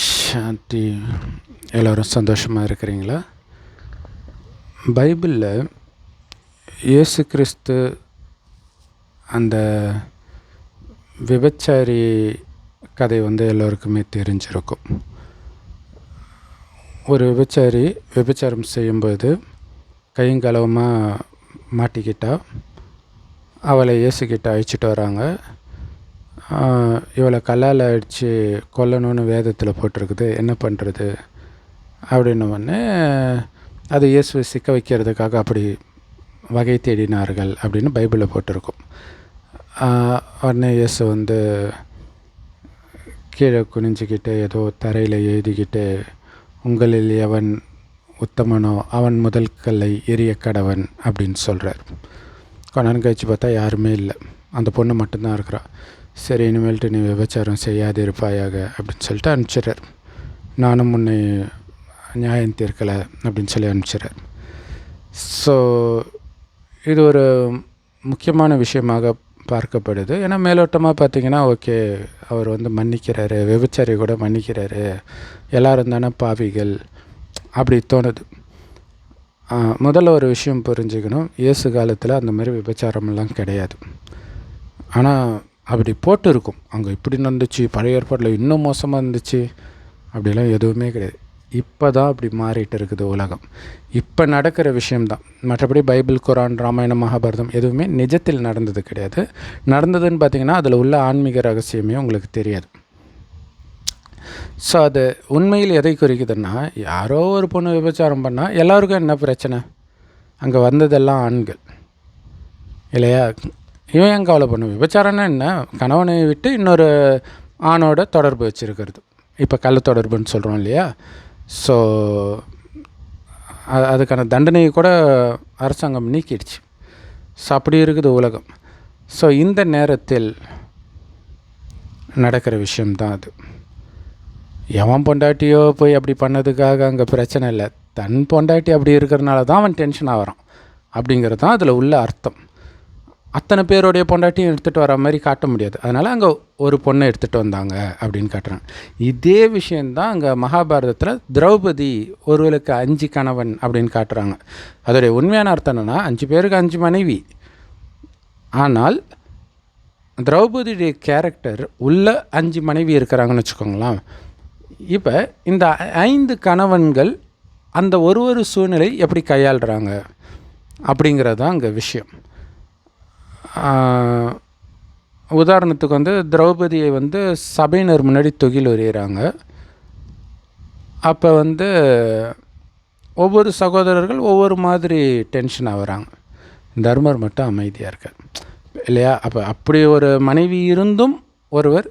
சாந்தி எல்லோரும் சந்தோஷமாக இருக்கிறீங்களா? பைபிளில் இயேசு கிறிஸ்து அந்த விபச்சாரி கதை வந்து எல்லோருக்குமே தெரிஞ்சிருக்கும். ஒரு விபச்சாரி விபச்சாரம் செய்யும்போது கையங்கலவமாக மாட்டிக்கிட்டா அவளை இயேசுக்கிட்ட அழைச்சிட்டு வராங்க. இவளை கல்லால் அடித்து கொல்லணும்னு வேதத்தில் போட்டிருக்குது. என்ன பண்ணுறது அப்படின்ன உடனே அது இயேசுவை சிக்க வைக்கிறதுக்காக அப்படி வகை தேடினார்கள் அப்படின்னு பைபிளில் போட்டிருக்கும். உடனே இயேசு வந்து கீழே குனிஞ்சிக்கிட்டு ஏதோ தரையில் எழுதிக்கிட்டு உங்களில் எவன் உத்தமனோ அவன் முதல் கல்லை எரிய கடவன் அப்படின்னு சொல்கிறார் கொண்டாந்து கழிச்சு பார்த்தா யாருமே இல்லை. அந்த பொண்ணு மட்டும்தான் இருக்கிறா. சரி இனிமேல்ட்டு நீ விபச்சாரம் செய்யாது இருப்பாயாக அப்படின்னு சொல்லிட்டு அனுப்பிச்சிடுறார். நானும் முன்னை நியாயம் தீர்க்கலை அப்படின்னு சொல்லி அனுப்பிச்சிடுறார். ஸோ இது ஒரு முக்கியமான விஷயமாக பார்க்கப்படுது. ஏன்னா மேலோட்டமாக பார்த்தீங்கன்னா ஓகே அவர் வந்து மன்னிக்கிறாரு விபச்சாரி கூட மன்னிக்கிறாரு எல்லாரும் தானே பாவிகள் அப்படி தோணுது. முதல்ல ஒரு விஷயம் புரிஞ்சுக்கணும். இயேசு காலத்தில் அந்த மாதிரி விபச்சாரமெல்லாம் கிடையாது. ஆனால் அப்படி போட்டு இருக்கும் அங்கே இப்படி நடந்துச்சு பழைய ஏற்பாட்டில் இன்னும் மோசமாக இருந்துச்சு. அப்படிலாம் எதுவுமே கிடையாது. இப்போ தான் அப்படி மாறிட்டு இருக்குது உலகம். இப்போ நடக்கிற விஷயம்தான். மற்றபடி பைபிள் குரான் ராமாயணம் மகாபாரதம் எதுவுமே நிஜத்தில் நடந்தது கிடையாது. நடந்ததுன்னு பார்த்தீங்கன்னா அதில் உள்ள ஆன்மீக ரகசியமே உங்களுக்கு தெரியாது. ஸோ அது உண்மையில் எதை குறிக்குதுன்னா யாரோ ஒரு பொண்ணு விபச்சாரம் பண்ணால் எல்லாருக்கும் என்ன பிரச்சனை? அங்கே வந்ததெல்லாம் ஆண்கள். இல்லையா? இவன் ஏன் கவலை பண்ணும் விபச்சாரம்னா என்ன? கணவனை விட்டு இன்னொரு ஆணோட தொடர்பு வச்சுருக்கிறது. இப்போ கள்ள தொடர்புன்னு சொல்கிறோம் இல்லையா? ஸோ அதுக்கான தண்டனையை கூட அரசாங்கம் நீக்கிடுச்சு. ஸோ அப்படி இருக்குது உலகம். ஸோ இந்த நேரத்தில் நடக்கிற விஷயம்தான் அது. எவன் பொண்டாட்டியோ போய் அப்படி பண்ணதுக்காக அங்கே பிரச்சனை இல்லை. தன் பொண்டாட்டி அப்படி இருக்கிறனால தான் அவன் டென்ஷன் ஆகிறான் அப்படிங்கிறது தான் அதில் உள்ள அர்த்தம். அத்தனை பேருடைய பொண்டாட்டியும் எடுத்துகிட்டு வர மாதிரி காட்ட முடியாது. அதனால் அங்கே ஒரு பொண்ணை எடுத்துகிட்டு வந்தாங்க அப்படின்னு காட்டுறாங்க. இதே விஷயந்தான் அங்கே மகாபாரதத்தில் திரௌபதி ஒருவளுக்கு அஞ்சு கணவன் அப்படின்னு காட்டுறாங்க. அதோடைய உண்மையான அர்த்தம் என்னென்னா அஞ்சு பேருக்கு அஞ்சு மனைவி. ஆனால் திரௌபதியுடைய கேரக்டர் உள்ள அஞ்சு மனைவி இருக்கிறாங்கன்னு வச்சுக்கோங்களேன். இப்போ இந்த ஐந்து கணவன்கள் அந்த ஒரு ஒரு சூழ்நிலை எப்படி கையாளுறாங்க அப்படிங்கிறது தான் அங்கே விஷயம். உதாரணத்துக்கு வந்து திரௌபதியை வந்து சபையினர் முன்னாடி தொகில் உரியறாங்க. அப்போ வந்து ஒவ்வொரு சகோதரர்கள் ஒவ்வொரு மாதிரி டென்ஷன் ஆகுறாங்க தர்மர் மட்டும் அமைதியாக இருக்கார். இல்லையா? அப்போ அப்படி ஒரு மனைவி இருந்தும் ஒருவர்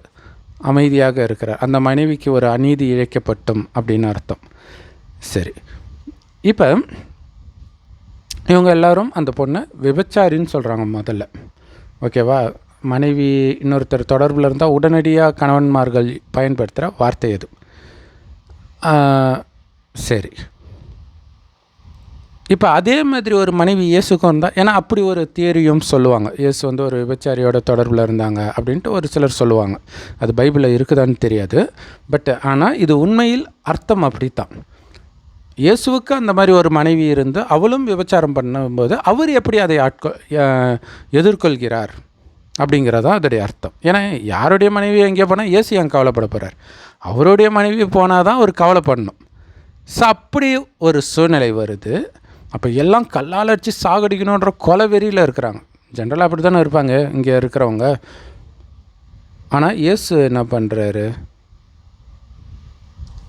அமைதியாக இருக்கிறார். அந்த மனைவிக்கு ஒரு அநீதி இழைக்கப்பட்டும் அப்படின்னு அர்த்தம். சரி. இப்போ இவங்க எல்லோரும் அந்த பொண்ணை விபச்சாரின்னு சொல்கிறாங்க முதல்ல. ஓகேவா? மனைவி இன்னொருத்தர் தொடர்பில் இருந்தால் உடனடியாக கணவன்மார்கள் பயன்படுத்துகிற வார்த்தை எது சரி. இப்போ அதே மாதிரி ஒரு மனைவி இயேசுக்கும் இருந்தால் ஏன்னா அப்படி ஒரு தியரியும் சொல்லுவாங்க. இயேசு வந்து ஒரு விபச்சாரியோட தொடர்பில் இருந்தாங்க அப்படின்ட்டு ஒரு சிலர் சொல்லுவாங்க. அது பைபிளில் இருக்குதான்னு தெரியாது. பட் ஆனால் இது உண்மையில் அர்த்தம் அப்படி தான் இயேசுவுக்கு அந்த மாதிரி ஒரு மனைவி இருந்து அவளும் விபச்சாரம் பண்ணும்போது அவர் எப்படி அதை ஆட்கொ எதிர்கொள்கிறார் அப்படிங்கிறதான் அதோடைய அர்த்தம். ஏன்னா யாருடைய மனைவி எங்கே போனால் இயேசு ஏன் கவலைப்பட போகிறார் அவருடைய மனைவி போனால் தான் அவர் கவலைப்படணும். ஸோ அப்படி ஒரு சூழ்நிலை வருது. அப்போ எல்லாம் கல்லால் அடித்து சாகடிக்கணுன்ற கொலை வெறியில் இருக்கிறாங்க. ஜென்ரலாக அப்படி தானே இருப்பாங்க இங்கே இருக்கிறவங்க. ஆனால் இயேசு என்ன பண்ணுறாரு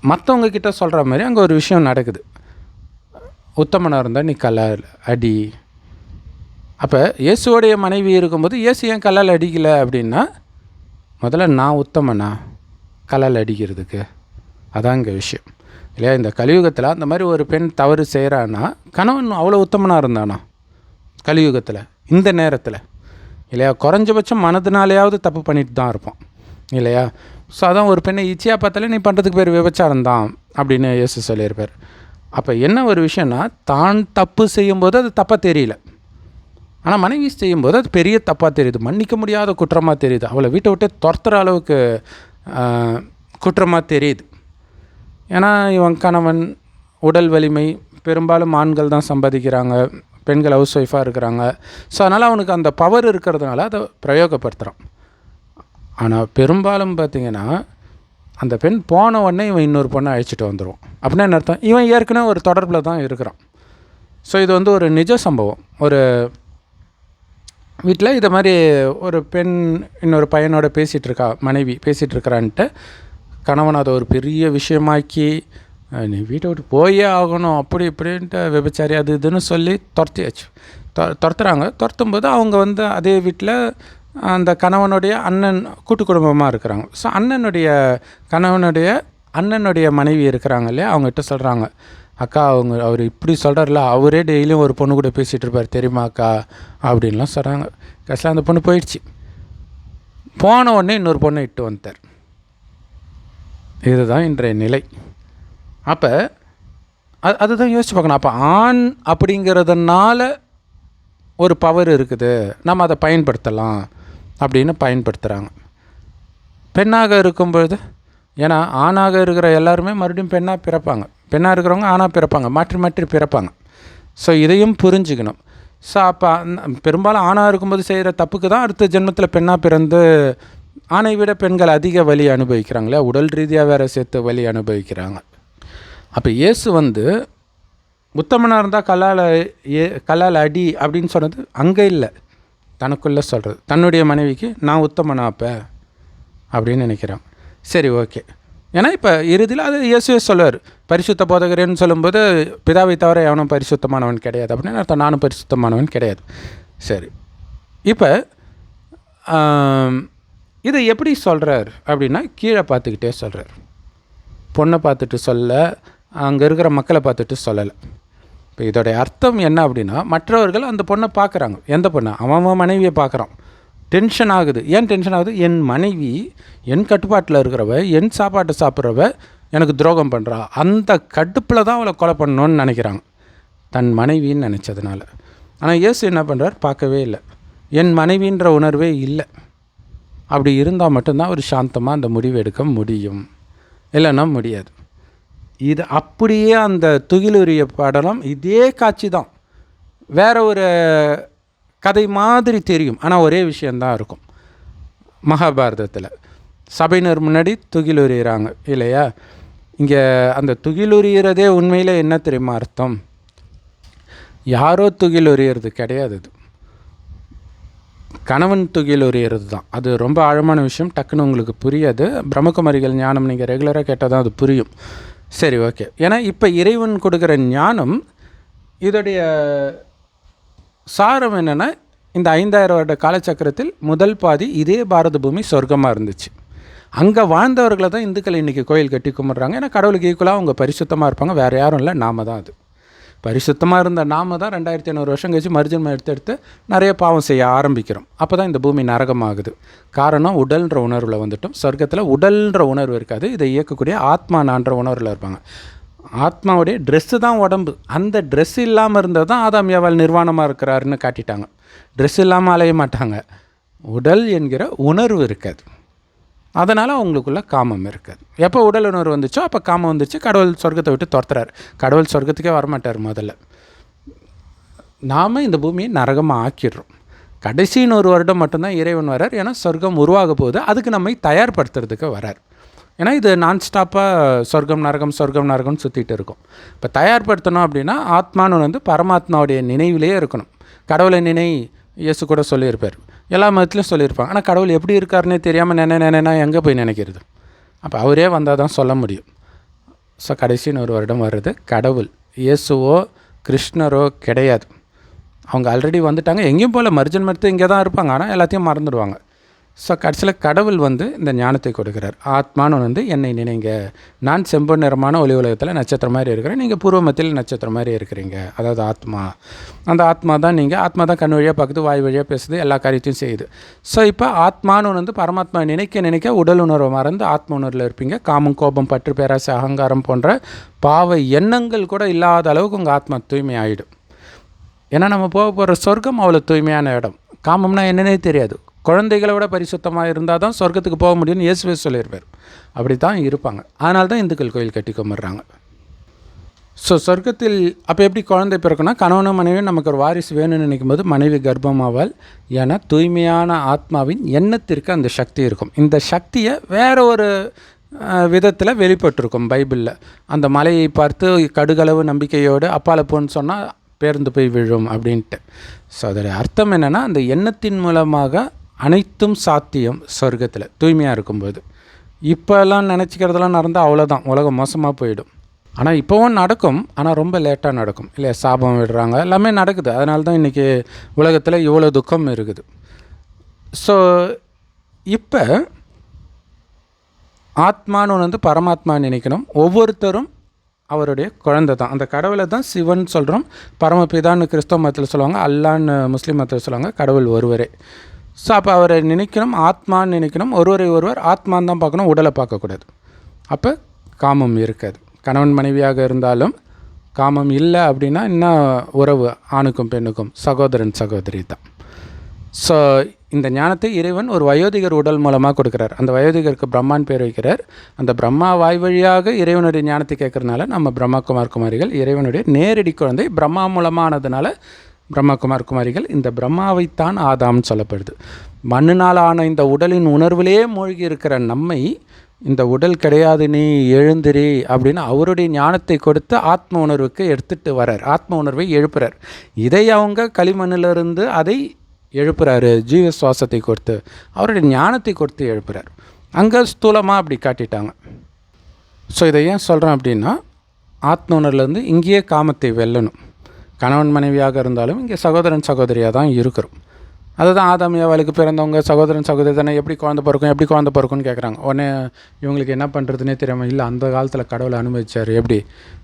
மற்றவங்க கிட்ட சொல்கிற மாதிரி அங்கே ஒரு விஷயம் நடக்குது. உத்தமனாக இருந்தால் நீ கல்லால் அடி. அப்போ இயேசுவோடைய மனைவி இருக்கும்போது இயேசு ஏன் கல்லால் அடிக்கலை அப்படின்னா முதல்ல நான் உத்தமனா? கல்லால் அடிக்கிறதுக்கு. அதான் இங்கே விஷயம். இல்லையா? இந்த கலியுகத்தில் அந்த மாதிரி ஒரு பெண் தவறு செய்கிறான்னா கணவன் அவ்வளோ உத்தமனாக இருந்தானா? கலியுகத்தில் இந்த நேரத்தில். இல்லையா? குறைஞ்சபட்சம் மனதினாலேயாவது தப்பு பண்ணிட்டு தான் இருப்பான். இல்லையா? ஸோ அதான் ஒரு பெண்ணை ஈச்சியாக பார்த்தாலே நீ பண்ணுறதுக்கு பேர் விபச்சாரம் தான் அப்படின்னு இயேசு சொல்லியிருப்பார். அப்போ என்ன ஒரு விஷயம்னா தான் தப்பு செய்யும்போது அது தப்பாக தெரியல. ஆனால் மனைவி செய்யும்போது அது பெரிய தப்பாக தெரியுது. மன்னிக்க முடியாத குற்றமாக தெரியுது. அவளை வீட்டை விட்டு துரத்துற அளவுக்கு குற்றமாக தெரியுது. ஏன்னா இவன் கணவன் உடல் வலிமை பெரும்பாலும் ஆண்கள் தான் சம்பாதிக்கிறாங்க. பெண்கள் ஹவுஸ் ஒய்ஃபாக இருக்கிறாங்க. ஸோ அதனால் அவனுக்கு அந்த பவர் இருக்கிறதுனால அதை பிரயோகப்படுத்துகிறான் ஆனால் பெரும்பாலும் பார்த்திங்கன்னா அந்த பெண் போன உடனே இவன் இன்னொரு பொண்ணை அழைச்சிட்டு வந்துடுவான் அப்படின்னா என்ன அர்த்தம்? இவன் ஏற்கனவே ஒரு தொடர்பில் தான் இருக்கிறான். ஸோ இது வந்து ஒரு நிஜ சம்பவம். ஒரு வீட்டில் இதை மாதிரி ஒரு பெண் இன்னொரு பையனோட பேசிகிட்டு இருக்கா மனைவி பேசிகிட்டு இருக்கிறான்ட்டு கணவன் அதை ஒரு பெரிய விஷயமாக்கி நீ வீட்டை விட்டு போயே ஆகணும் அப்படி இப்படின்ட்டு விபச்சாரி அது இதுன்னு சொல்லி துரத்தியாச்சு. துரத்துறாங்க. துரத்தும் போது அவங்க வந்து அதே வீட்டில் அந்த கணவனுடைய அண்ணன் கூட்டு குடும்பமாக இருக்கிறாங்க. ஸோ அண்ணனுடைய கணவனுடைய அண்ணனுடைய மனைவி இருக்கிறாங்க இல்லையா? அவங்ககிட்ட சொல்கிறாங்க அக்கா அவங்க அவர் இப்படி சொல்கிறார்ல அவரே டெய்லியும் ஒரு பொண்ணு கூட பேசிகிட்டு இருப்பார் தெரியுமா அக்கா? அப்படின்லாம் சொல்கிறாங்க கடைசியில் அந்த பொண்ணு போயிடுச்சு. போன உடனே இன்னொரு பொண்ணை இட்டு வந்துட்டார். இதுதான் இன்றைய நிலை. அப்போ அது அதுதான் யோசிச்சு பார்க்கணும். அப்போ ஆண் அப்படிங்கிறதுனால ஒரு பவர் இருக்குது. நம்ம அதை பயன்படுத்தலாம். அப்படின்னு பயன்படுத்துகிறாங்க பெண்ணாக இருக்கும்பொழுது ஏன்னா ஆணாக இருக்கிற எல்லாருமே மறுபடியும் பெண்ணாக பிறப்பாங்க. பெண்ணாக இருக்கிறவங்க ஆணாக பிறப்பாங்க மாற்றி மாற்றி பிறப்பாங்க. ஸோ இதையும் புரிஞ்சுக்கணும். ஸோ அப்போ பெரும்பாலும் ஆணாக இருக்கும்போது செய்கிற தப்புக்கு தான் அடுத்த ஜென்மத்தில் பெண்ணாக பிறந்து ஆணை விட பெண்கள் அதிக வலி அனுபவிக்கிறாங்களே உடல் ரீதியாக வேறு சேர்த்து வலி அனுபவிக்கிறாங்க. அப்போ இயேசு வந்து உத்தமனாக இருந்தால் கல்லால் ஏ கல்லால் அடி அப்படின்னு சொன்னது அங்கே இல்லை. தனக்குள்ளே சொல்கிறது தன்னுடைய மனைவிக்கு நான் உத்தமனா அப்போ? அப்படின்னு நினைக்கிறான். சரி ஓகே. ஏன்னா இப்போ இறுதியில் அது இயேசுவே சொல்லுவார். பரிசுத்த போதகரேன்னு சொல்லும்போது பிதாவை தவிர எவனும் பரிசுத்தமானவன் கிடையாது. அப்படின்னு அர்த்தம்? நானும் பரிசுத்தமானவன் கிடையாது. சரி. இப்போ இதை எப்படி சொல்கிறார் அப்படின்னா கீழே பார்த்துக்கிட்டே சொல்கிறார் பொண்ணை பார்த்துட்டு சொல்ல அங்கே இருக்கிற மக்களை பார்த்துட்டு சொல்லலை. இப்போ இதோடைய அர்த்தம் என்ன அப்படின்னா மற்றவர்கள் அந்த பொண்ணை பார்க்குறாங்க. எந்த பொண்ணை? அவன் அவன் மனைவியை பார்க்குறான். டென்ஷன் ஆகுது. ஏன் டென்ஷன் ஆகுது? என் மனைவி என் கட்டுப்பாட்டில் இருக்கிறவ என் சாப்பாட்டை சாப்பிட்றவ எனக்கு துரோகம் பண்ணுறா அந்த கடுப்பில் தான் அவளை கொலை பண்ணணும்னு நினைக்கிறாங்க. தன் மனைவின்னு நினச்சதுனால. ஆனால் இயேசு என்ன பண்ணுறார் பார்க்கவே இல்லை. என் மனைவின்ற உணர்வே இல்லை. அப்படி இருந்தால் மட்டும்தான் ஒரு சாந்தமாக அந்த முடிவு எடுக்க முடியும். இல்லைன்னா முடியாது. இது அப்படியே அந்த துகிலுரிய படலம் இதே காட்சி தான் வேற ஒரு கதை மாதிரி தெரியும். ஆனால் ஒரே விஷயந்தான் இருக்கும். மகாபாரதத்தில். சபையினர் முன்னாடி துகிலுரியிறாங்க இல்லையா? இங்கே அந்த துகிலுரியிறதே உண்மையில் என்ன தெரியுமா அர்த்தம்? யாரோ துகிலுரியறது கிடையாது அது. கணவன் துகில் உரியறது தான் அது ரொம்ப ஆழமான விஷயம் டக்குன்னு உங்களுக்கு புரியாது. பிரம்மகுமாரிகள் ஞானம் நீங்கள் ரெகுலராக கேட்டால் தான் அது புரியும். சரி ஓகே. ஏன்னா இப்போ இறைவன் கொடுக்குற ஞானம் இதோடைய சாரம் என்னென்னா இந்த ஐந்தாயிரம் வருட காலச்சக்கரத்தில் முதல் பாதி இதே பாரத பூமி சொர்க்கமாக இருந்துச்சு. அங்கே வாழ்ந்தவர்களை தான் இந்துக்கள் இன்றைக்கி கோயில் கட்டி கும்பிட்றாங்க. ஏன்னா கடவுளுக்கு ஈக்குவலாக அவங்க பரிசுத்தமாக இருப்பாங்க. வேறு யாரும் இல்லை. நாம தான் அது. பரிசுத்தமாக இருந்த நாம தான் ரெண்டாயிரத்தி ஐநூறு வருஷம் கழிச்சு மர்ஜன்மம் எடுத்து எடுத்து நிறைய பாவம் செய்ய ஆரம்பிக்கிறோம். அப்போ தான் இந்த பூமி நரகமாகுது. காரணம் உடல்ன்ற உணர்வில் வந்துட்டோம். சொர்க்கத்தில் உடல்ன்ற உணர்வு இருக்காது. இதை இயக்கக்கூடிய ஆத்மா நான்ற உணர்வில் இருப்பாங்க. ஆத்மாவுடைய ட்ரெஸ்ஸு தான் உடம்பு. அந்த ட்ரெஸ் இல்லாமல் இருந்தால் தான் ஆதாம் ஏவாள் நிர்வாணமாக இருக்கிறாருன்னு காட்டிட்டாங்க. ட்ரெஸ் இல்லாமல் அலைய மாட்டாங்க. உடல் என்கிற உணர்வு இருக்காது. அதனால் அவங்களுக்குள்ள காமம் இருக்காது எப்போ உடல் உணர்வு வந்துச்சோ அப்போ காமம் வந்துச்சு கடவுள் சொர்க்கத்தை விட்டு துரத்துறாரு. கடவுள் சொர்க்கத்துக்கே வரமாட்டார் முதல்ல. நாம் இந்த பூமியை நரகமாக ஆக்கிடுறோம். கடைசின்னு ஒரு வருடம் மட்டும்தான் இறைவன் வரார் ஏன்னா சொர்க்கம் உருவாக போகுது. அதுக்கு நம்மை தயார்படுத்துறதுக்கு வரார் ஏன்னா இது நான் ஸ்டாப்பாக சொர்க்கம் நரகம் சொர்க்கம் நரகம்னு சுற்றிட்டு இருக்கும். இப்போ தயார்படுத்தணும் அப்படின்னா ஆத்மானு வந்து பரமாத்மாவுடைய நினைவிலேயே இருக்கணும். கடவுளை நினை இயேசு கூட சொல்லியிருப்பார். எல்லா மதத்துலையும் சொல்லியிருப்பாங்க. ஆனால் கடவுள் எப்படி இருக்காருன்னே தெரியாமல் நினை நினைனா எங்கே போய் நினைக்கிறது? அப்போ அவரே வந்தால் தான் சொல்ல முடியும். ஸோ கடைசின்னு ஒரு வருடம் வர்றது கடவுள் இயேசுவோ கிருஷ்ணரோ கிடையாது. அவங்க ஆல்ரெடி வந்துட்டாங்க. எங்கேயும் போல் மர்ஜன் மறுத்து இங்கே தான் இருப்பாங்க. ஆனால் எல்லாத்தையும் மறந்துடுவாங்க. ஸோ கடைசியில் கடவுள் வந்து இந்த ஞானத்தை கொடுக்குறார். ஆத்மான்னு வந்து என்னை நினைங்க. நான் செம்பு நிறமான ஒளி உலகத்தில் நட்சத்திரம் மாதிரி இருக்கிறேன். நீங்கள் பூர்வமத்தில் நட்சத்திரம் மாதிரி இருக்கிறீங்க. அதாவது ஆத்மா. அந்த ஆத்மா தான் நீங்கள் ஆத்மா தான் கண் வழியாக பார்க்குது வாய் வழியாக பேசுது எல்லா காரியத்தையும் செய்யுது. ஸோ இப்போ ஆத்மானு வந்து பரமாத்மா நினைக்க நினைக்க உடல் உணர்வை மறந்து ஆத்ம உணர்வில் இருப்பீங்க. காமம் கோபம் பற்று பேராசை அகங்காரம் போன்ற பாவ எண்ணங்கள் கூட இல்லாத அளவுக்கு உங்கள் ஆத்மா தூய்மை ஆகிடும் ஏன்னா நம்ம போக போகிற சொர்க்கம் அவ்வளோ தூய்மையான இடம். காமம்னா என்னன்னே தெரியாது. குழந்தைகளை விட பரிசுத்தமாக இருந்தால் தான் சொர்க்கத்துக்கு போக முடியும்னு இயேசுவே சொல்லியிருப்பார். அப்படி தான் இருப்பாங்க. அதனால தான் இந்துக்கள் கோயில் கட்டி கும்பிட்றாங்க. ஸோ சொர்க்கத்தில் அப்போ எப்படி குழந்தை பிறக்குன்னா கணவனும் மனைவியும் நமக்கு ஒரு வாரிசு வேணும்னு நினைக்கும் போது மனைவி கர்ப்பமாவால் ஏன்னா தூய்மையான ஆத்மாவின் எண்ணத்திற்கு அந்த சக்தி இருக்கும். இந்த சக்தியை வேற ஒரு விதத்தில் வெளிப்பட்டிருக்கும் பைபிளில். அந்த மலையை பார்த்து கடுகளவு நம்பிக்கையோடு அப்பால போன்னு சொன்னால் பேருந்து போய் விழும் அப்படின்ட்டு. ஸோ அதோடைய அர்த்தம் என்னென்னா அந்த எண்ணத்தின் மூலமாக அனைத்தும் சாத்தியம் சொர்க்கத்தில் தூய்மையாக இருக்கும்போது. இப்போல்லாம் நினச்சிக்கிறதெல்லாம் நடந்தால் அவ்வளோதான் உலகம் மோசமாக போயிடும். ஆனால் இப்போவும் நடக்கும். ஆனால் ரொம்ப லேட்டாக நடக்கும். இல்லையா சாபம் விடுறாங்க. எல்லாமே நடக்குது. அதனால தான் இன்றைக்கி உலகத்தில் இவ்வளோ துக்கம் இருக்குது. ஸோ இப்போ ஆத்மான்னு ஒன்று வந்து பரமாத்மா நினைக்கணும். ஒவ்வொருத்தரும் அவருடைய குழந்தை தான். அந்த கடவுளை தான் சிவன் சொல்கிறோம் பரமபிதான்னு கிறிஸ்தவ மதத்தில் சொல்லுவாங்க. அல்லான்னு முஸ்லீம் மதத்தில் சொல்லுவாங்க. கடவுள் ஒருவரே. ஸோ அப்போ அவரை நினைக்கணும் ஆத்மான்னு நினைக்கணும். ஒருவரை ஒருவர் ஆத்மான்னு தான் பார்க்கணும் உடலை பார்க்கக்கூடாது. அப்போ காமம் இருக்காது. கணவன் மனைவியாக இருந்தாலும் காமம் இல்லை அப்படின்னா இன்னும் உறவு ஆணுக்கும் பெண்ணுக்கும் சகோதரன் சகோதரி தான். ஸோ இந்த ஞானத்தை இறைவன் ஒரு வயோதிகர் உடல் மூலமாக கொடுக்குறார். அந்த வயோதிகருக்கு பிரம்மான் பேர் வைக்கிறார். அந்த பிரம்மா வாய் வழியாக இறைவனுடைய ஞானத்தை கேட்குறதுனால நம்ம பிரம்மா குமார் குமாரிகள் இறைவனுடைய நேரடி குழந்தை பிரம்மா மூலமானதுனால பிரம்மா குமார் குமாரிகள் இந்த பிரம்மாவைத்தான் ஆதாம்னு சொல்லப்படுது. மண்ணினால் ஆன இந்த உடலின் உணர்விலே மூழ்கி இருக்கிற நம்மை இந்த உடல் கிடையாது நீ எழுந்திரி அப்படின்னு அவருடைய ஞானத்தை கொடுத்து ஆத்ம உணர்வுக்கு எடுத்துகிட்டு வரார் ஆத்ம உணர்வை எழுப்புறார். இதை அவங்க களிமண்ணிலிருந்து அதை எழுப்புறாரு. ஜீவ சுவாசத்தை கொடுத்து அவருடைய ஞானத்தை கொடுத்து எழுப்புறார். அங்கே ஸ்தூலமாக அப்படி காட்டிட்டாங்க. ஸோ இதை ஏன் சொல்கிறேன் அப்படின்னா ஆத்ம உணர்வுலேருந்து இங்கேயே காமத்தை வெல்லணும். கணவன் மனைவியாக இருந்தாலும் இங்கே சகோதரன் சகோதரியாக தான் இருக்கிறோம். அதுதான் ஆதாம் ஏவாளுக்கு பிறந்தவங்க சகோதரன் சகோதரி தானே எப்படி குழந்த பிறக்கும் எப்படி குழந்த பிறக்கும்னு கேட்குறாங்க உடனே இவங்களுக்கு என்ன பண்ணுறதுனே தெரியாமல் இல்லை அந்த காலத்தில் கடவுளை அனுமதிச்சார் எப்படி?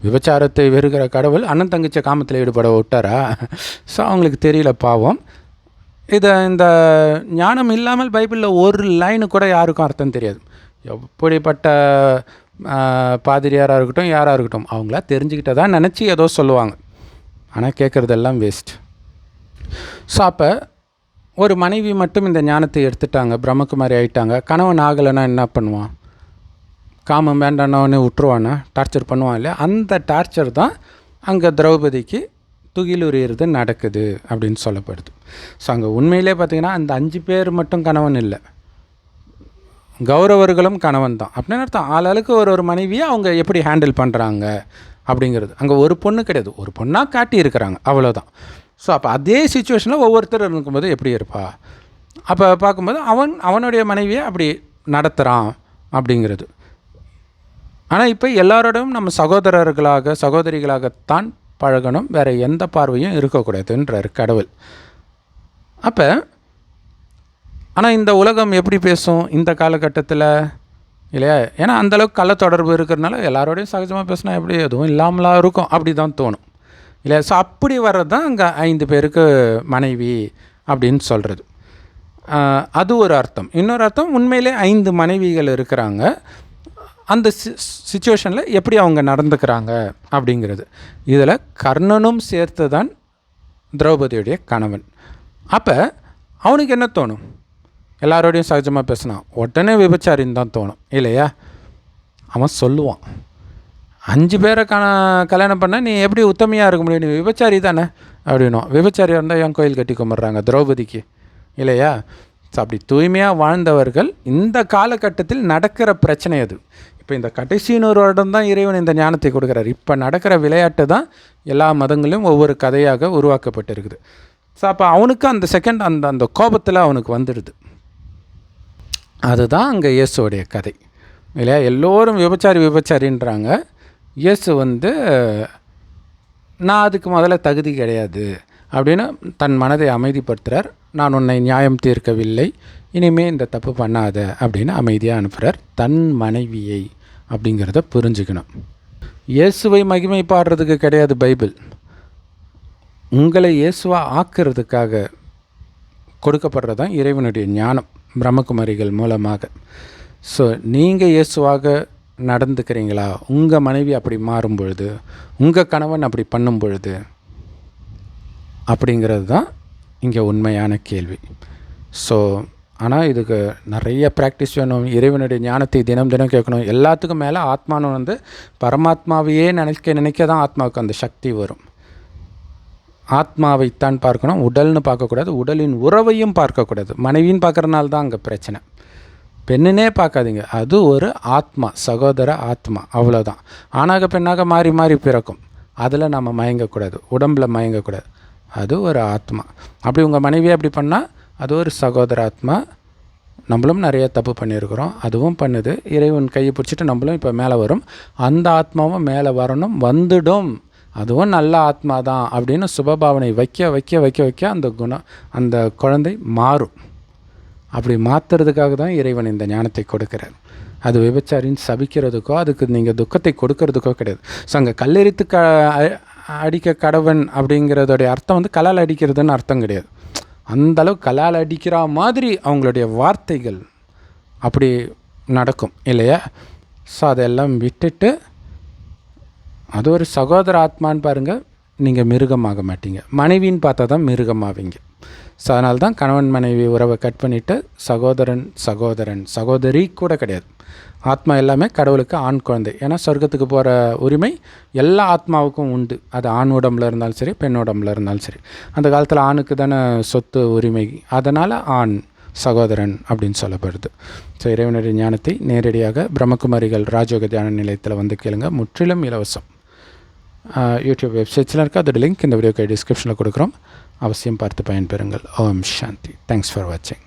விபச்சாரத்தை வெறுக்கிற கடவுள் அண்ணன் தங்கச்ச காமத்தில் ஈடுபட விட்டாரா? ஸோ அவங்களுக்கு தெரியல பாவம். இதை இந்த ஞானம் இல்லாமல் பைபிளில் ஒரு லைனு கூட யாருக்கும் அர்த்தம் தெரியாது. எப்படிப்பட்ட பாதிரியாராக இருக்கட்டும் யாராக இருக்கட்டும் அவங்களா தெரிஞ்சுக்கிட்டதா நினச்சி ஏதோ சொல்லுவாங்க. ஆனால் கேட்குறதெல்லாம் வேஸ்ட் ஸோ அப்போ ஒரு மனைவி மட்டும் இந்த ஞானத்தை எடுத்துட்டாங்க பிரம்மகுமாரி ஆயிட்டாங்க. கணவன் ஆகலைன்னா என்ன பண்ணுவான்? காமம் வேண்டானவனே விட்டுருவானா டார்ச்சர் பண்ணுவான் இல்லையா? அந்த டார்ச்சர் தான் அங்கே திரௌபதிக்கு துகிலுரியறது நடக்குது அப்படின்னு சொல்லப்படுது. ஸோ அங்கே உண்மையிலே பார்த்திங்கன்னா அந்த அஞ்சு பேர் மட்டும் கணவன் இல்லை. கௌரவர்களும் கணவன் தான். அப்படின்னு அர்த்தம். ஆளாளுக்கு ஒரு ஒரு மனைவியை அவங்க எப்படி ஹேண்டில் பண்ணுறாங்க அப்படிங்கிறது. அங்கே ஒரு பொண்ணு கிடையாது. ஒரு பொண்ணாக காட்டி இருக்கிறாங்க. அவ்வளோதான் ஸோ அப்போ அதே சுச்சுவேஷனில் ஒவ்வொருத்தர் இருக்கும்போது எப்படி இருப்பா? அப்போ பார்க்கும்போது அவன் அவனுடைய மனைவியை அப்படி நடத்துகிறான் அப்படிங்கிறது. ஆனால் இப்போ எல்லாரோடையும் நம்ம சகோதரர்களாக சகோதரிகளாகத்தான் பழகணும். வேறு எந்த பார்வையும் இருக்கக்கூடாதுன்றார் கடவுள். அப்போ ஆனால் இந்த உலகம் எப்படி பேசும்? இந்த காலகட்டத்தில் இல்லையா? ஏன்னா அந்தளவுக்கு கள்ள தொடர்பு இருக்கிறதுனால எல்லாரோடையும் சகஜமாக பேசினா எப்படி? எதுவும் இல்லாமலாம் இருக்கும். அப்படி தான் தோணும். இல்லையா? ஸோ அப்படி வர்றது தான் அங்கே ஐந்து பேருக்கு மனைவி அப்படின்னு சொல்கிறது அது ஒரு அர்த்தம். இன்னொரு அர்த்தம் உண்மையிலே ஐந்து மனைவிகள் இருக்கிறாங்க. அந்த சி சுச்சுவேஷனில் எப்படி அவங்க நடந்துக்கிறாங்க அப்படிங்கிறது. இதில் கர்ணனும் சேர்த்து தான் திரௌபதியுடைய கணவன். அப்போ அவனுக்கு என்ன தோணும்? எல்லாரோடையும் சகஜமாக பேசினான் உடனே விபச்சாரின்னு தான் தோணும். இல்லையா? அவன் சொல்லுவான். அஞ்சு பேரை கண கல்யாணம் பண்ண நீ எப்படி உத்தமையாக இருக்க முடியும்? நீ விபச்சாரி தானே? அப்படின்னும் விபச்சாரியாக இருந்தால் என் கோயில் கட்டி கும்பிட்றாங்க திரௌபதிக்கு. இல்லையா? ஸோ அப்படி தூய்மையாக வாழ்ந்தவர்கள் இந்த காலகட்டத்தில் நடக்கிற பிரச்சனை அது. இப்போ இந்த கடைசி நூறு வருடம் தான் இறைவன் இந்த ஞானத்தை கொடுக்குறாரு. இப்போ நடக்கிற விளையாட்டு தான் எல்லா மதங்களிலும் ஒவ்வொரு கதையாக உருவாக்கப்பட்டிருக்குது. ஸோ அப்போ அவனுக்கு அந்த செகண்ட் அந்த அந்த கோபத்தில் அவனுக்கு வந்துடுது. அதுதான் அங்கே இயேசுவோடைய கதை. இல்லையா? எல்லோரும் விபச்சாரி விபச்சாரின்றாங்க. இயேசு வந்து நான் அதுக்கு முதல்ல தகுதி கிடையாது அப்படின்னு தன் மனதை அமைதிப்படுத்துகிறார் நான் உன்னை நியாயம் தீர்க்கவில்லை. இனிமே இந்த தப்பு பண்ணாத அப்படின்னு அமைதியாக அனுப்புகிறார் தன் மனைவியை அப்படிங்கிறத புரிஞ்சுக்கணும். இயேசுவை மகிமை பாடுறதுக்கு கிடையாது பைபிள். உங்களை இயேசுவாக ஆக்கிறதுக்காக கொடுக்கப்படுறது தான் இறைவனுடைய ஞானம். பிரம்மகுமாரிகள் மூலமாக. ஸோ நீங்கள் இயேசுவாக நடந்துக்கிறீங்களா? உங்கள் மனைவி அப்படி மாறும் பொழுது உங்கள் கணவன் அப்படி பண்ணும் பொழுது அப்படிங்கிறது தான் இங்கே உண்மையான கேள்வி. ஸோ ஆனால் இதுக்கு நிறைய ப்ராக்டிஸ் வேணும். இறைவனுடைய ஞானத்தை தினம் தினம் கேட்கணும். எல்லாத்துக்கும் மேலே ஆத்மானு வந்து பரமாத்மாவையே நினைக்க நினைக்க தான் ஆத்மாவுக்கு அந்த சக்தி வரும். ஆத்மாவைத்தான் பார்க்கணும் உடல்னு பார்க்கக்கூடாது உடலின் உறவையும் பார்க்கக்கூடாது. மனைவின்னு பார்க்குறனால தான் அங்கே பிரச்சனை. பெண்ணுனே பார்க்காதீங்க. அது ஒரு ஆத்மா சகோதர ஆத்மா அவ்வளோதான் ஆணாக பெண்ணாக மாறி மாறி பிறக்கும். அதில் நம்ம மயங்கக்கூடாது உடம்பில் மயங்கக்கூடாது. அது ஒரு ஆத்மா. அப்படி உங்கள் மனைவியை அப்படி பண்ணால் அது ஒரு சகோதர ஆத்மா. நம்மளும் நிறைய தப்பு பண்ணியிருக்கிறோம். அதுவும் பண்ணுது. இறைவன் கையை பிடிச்சிட்டு நம்மளும் இப்போ மேலே வரும். அந்த ஆத்மாவும் மேலே வரணும். வந்துடும். அதுவும் நல்ல ஆத்மா தான் அப்படின்னு சுபபாவனை வைக்க வைக்க வைக்க வைக்க அந்த குணம் அந்த குழந்தை மாறும். அப்படி மாற்றுறதுக்காக தான் இறைவன் இந்த ஞானத்தை கொடுக்கிறார். அது விபச்சாரின்னு சபிக்கிறதுக்கோ அதுக்கு நீங்கள் துக்கத்தை கொடுக்கறதுக்கோ கிடையாது. ஸோ அங்கே கல்லெரித்து க அடிக்க கடவன் அப்படிங்கிறதோடைய அர்த்தம் வந்து கலால் அடிக்கிறதுன்னு அர்த்தம் கிடையாது. அந்த அளவு கலால் அடிக்கிற மாதிரி அவங்களுடைய வார்த்தைகள் அப்படி நடக்கும் இல்லையா? ஸோ அதெல்லாம் விட்டுட்டு அது ஒரு சகோதர ஆத்மான்னு பாருங்கள் நீங்கள் மிருகமாக மாட்டீங்க. மனைவின்னு பார்த்தா தான் மிருகமாவீங்க. ஸோ அதனால தான் கணவன் மனைவி உறவை கட் பண்ணிவிட்டு சகோதரன் சகோதரன் சகோதரி கூட கிடையாது. ஆத்மா எல்லாமே கடவுளுக்கு ஆண் குழந்தை. ஏன்னா சொர்க்கத்துக்கு போகிற உரிமை எல்லா ஆத்மாவுக்கும் உண்டு. அது ஆண் உடம்புல இருந்தாலும் சரி பெண் உடம்புல இருந்தாலும் சரி. அந்த காலத்தில் ஆணுக்கு தானே சொத்து உரிமை. அதனால் ஆண் சகோதரன் அப்படின்னு சொல்லப்படுது. ஸோ இறைவனுடைய ஞானத்தை நேரடியாக பிரம்மகுமாரிகள் ராஜயோக தியான நிலையத்தில் வந்து கேளுங்க. முற்றிலும் இலவசம். யூடியூப் வெப்சைட்ஸில் இருக்குது அதோட லிங்க் இந்த வீடியோக்கு டிஸ்கிரிப்ஷனில் கொடுக்குறோம். அவசியம் பார்த்து பயன்பெறுங்கள். ஓம் சாந்தி. தேங்க்ஸ் ஃபார் வாட்சிங்